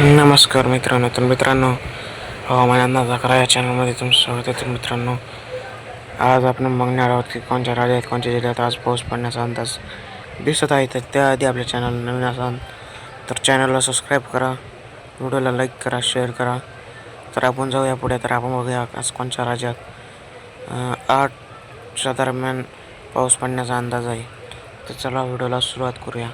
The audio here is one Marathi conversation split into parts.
नमस्कार मित्रांनो तर मित्रांनो हवामान अंदाज अकरा या चॅनलमध्ये तुमचं स्वागत आहे. तर मित्रांनो आज आपण बघणार आहोत की कोणत्या राज्यात कोणत्या जिल्ह्यात आज पाऊस पडण्याचा अंदाज दिसत आहे. तर त्याआधी आपल्या चॅनल नवीन असाल तर चॅनलला सबस्क्राईब करा व्हिडिओला लाईक करा शेअर करा. तर आपण जाऊया पुढे तर आपण बघूया आज कोणत्या राज्यात आठच्या दरम्यान पाऊस पडण्याचा अंदाज आहे. तर चला व्हिडिओला सुरुवात करूया.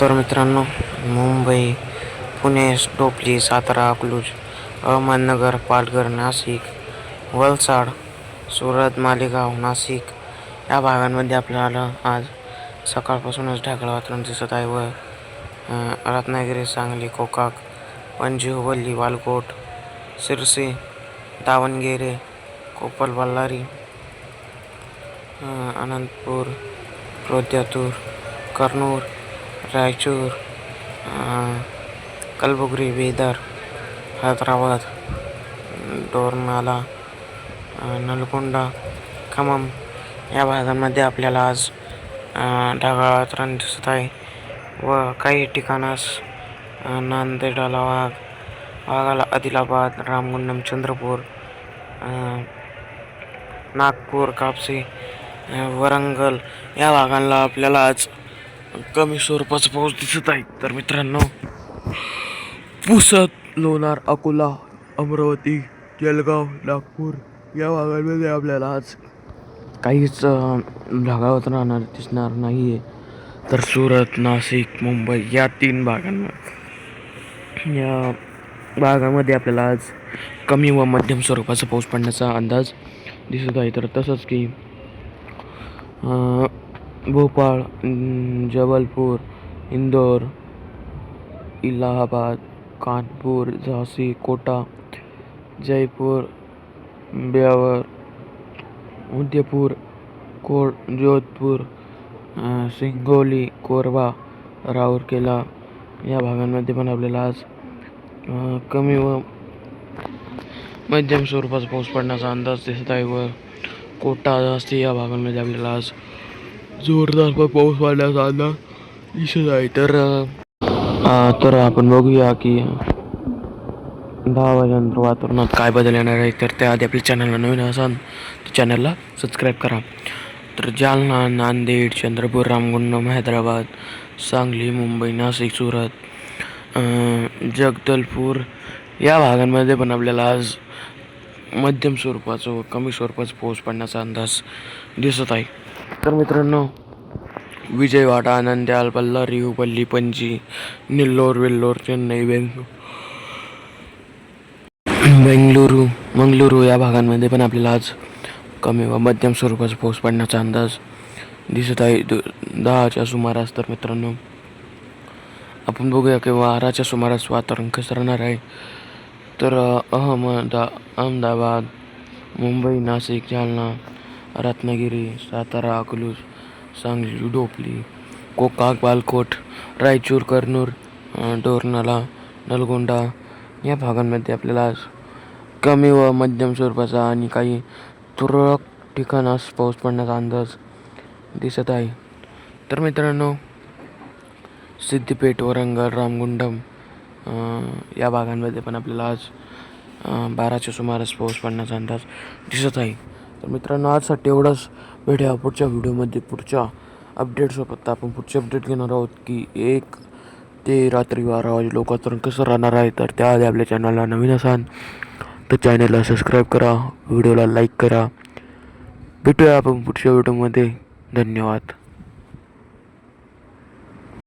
तर मित्रांनो मुंबई पुणे टोपली सातारा अकलूज अहमदनगर पालघर नाशिक वलसाड सुरत मालेगाव नाशिक या भागांमध्ये आपल्याला आज सकाळपासूनच ढाकळ वातावरण दिसत आहे व रत्नागिरी सांगली कोकाक पणजी हुबल्ली वालकोट सिरसी दावणगेरे कोपल बल्लारी अनंतपूर रोद्यातूर कर्नूर रायचूर अं, कलबुर्गी बिदर हैदराबाद डोरनाला नलगोंडा खमम या भागांमध्ये आपल्याला आज ढगाळ वातावरण दिसत आहे व काही ठिकाणास नांदेडाला वाघ वाघाला आदिलाबाद रामगुंडम चंद्रपूर नागपूर कापसी वरंगल या भागांना आपल्याला आज कमी स्वरूपाचा पाऊस दिसत आहे. तर मित्रांनो पुसद लोणार अकोला अमरावती जलगाव नागपूर या भागांमध्ये आपल्याला आज काहीच भागावत राहणार दिसणार नाही आहे तर सुरत नाशिक मुंबई या तीन भागांमध्ये या भागामध्ये आपल्याला आज कमी व मध्यम स्वरूपाचा पाऊस पडण्याचा अंदाज दिसत आहे. तर तसंच की भोपाळ जबलपूर इंदोर इलाहाबाद कानपूर झांसी कोटा जयपूर ब्यावर उदयपूर कोट जोधपूर सिंगोली कोरबा राऊरकेला या भागांमध्ये पण आपल्याला आज कमी व मध्यम स्वरूपाचा पाऊस पडण्याचा अंदाज दिसत आहे व कोटा झांसी या भागांमध्ये आपल्याला आज जोरदार पाऊस वाढण्याचा अंदाज दिसत आहे तर तर आपण बघूया की दहा वाजेनंतर वातावरणात काय बदल येणार आहे तर त्याआधी आपल्या चॅनलला नवीन असाल तर चॅनलला सबस्क्राईब करा. तर जालना नांदेड चंद्रपूर रामगुंडम हैदराबाद सांगली मुंबई नाशिक सुरत जगदलपूर या भागांमध्ये पण आपल्याला आज मध्यम स्वरूपाचं व कमी स्वरूपाचं पाऊस पडण्याचा अंदाज दिसत आहे. तर मित्रांनो विजयवाडा आनंद्याल बल्लारी हुबल्ली पणजी निल्लोर वेल्लोर चेन्नई बेंगलुरू बेंगलुरू मंगलुरू या भागांमध्ये पण आपल्याला आज कमी व मध्यम स्वरूपाचा पाऊस पडण्याचा अंदाज दिसत आहे. दहाच्या सुमारास तर मित्रांनो आपण बघूया की बाराच्या सुमारास वातावरण कसं राहणार आहे. तर अहमदा अहमदाबाद मुंबई नाशिक जालना रत्नागिरी सातारा अकलूज सांगली डोपली कोकाक बालकोट रायचूर कर्नूर डोरनाला नलगोंडा या भागांमध्ये आपल्याला आज कमी व मध्यम स्वरूपाचा आणि काही तुरळक ठिकाणास पाऊस पडण्याचा अंदाज दिसत आहे. तर मित्रांनो सिद्धिपेठ वरंगल रामगुंडम या भागांमध्ये पण आपल्याला आज बाराच्या सुमारास पाऊस पडण्याचा अंदाज दिसत आहे. तर मित्रांनो आजसाठी एवढंच. भेटूया पुढच्या व्हिडिओमध्ये. पुढच्या अपडेटसोबत आपण पुढचे अपडेट घेणार आहोत की एक ते रात्री बारा वाजे लोकांचं कसं राहणार आहे. तर त्याआधी आपल्या चॅनलला नवीन असाल तर चॅनलला सबस्क्राईब करा व्हिडिओला लाईक करा. भेटूया आपण पुढच्या व्हिडिओमध्ये. धन्यवाद.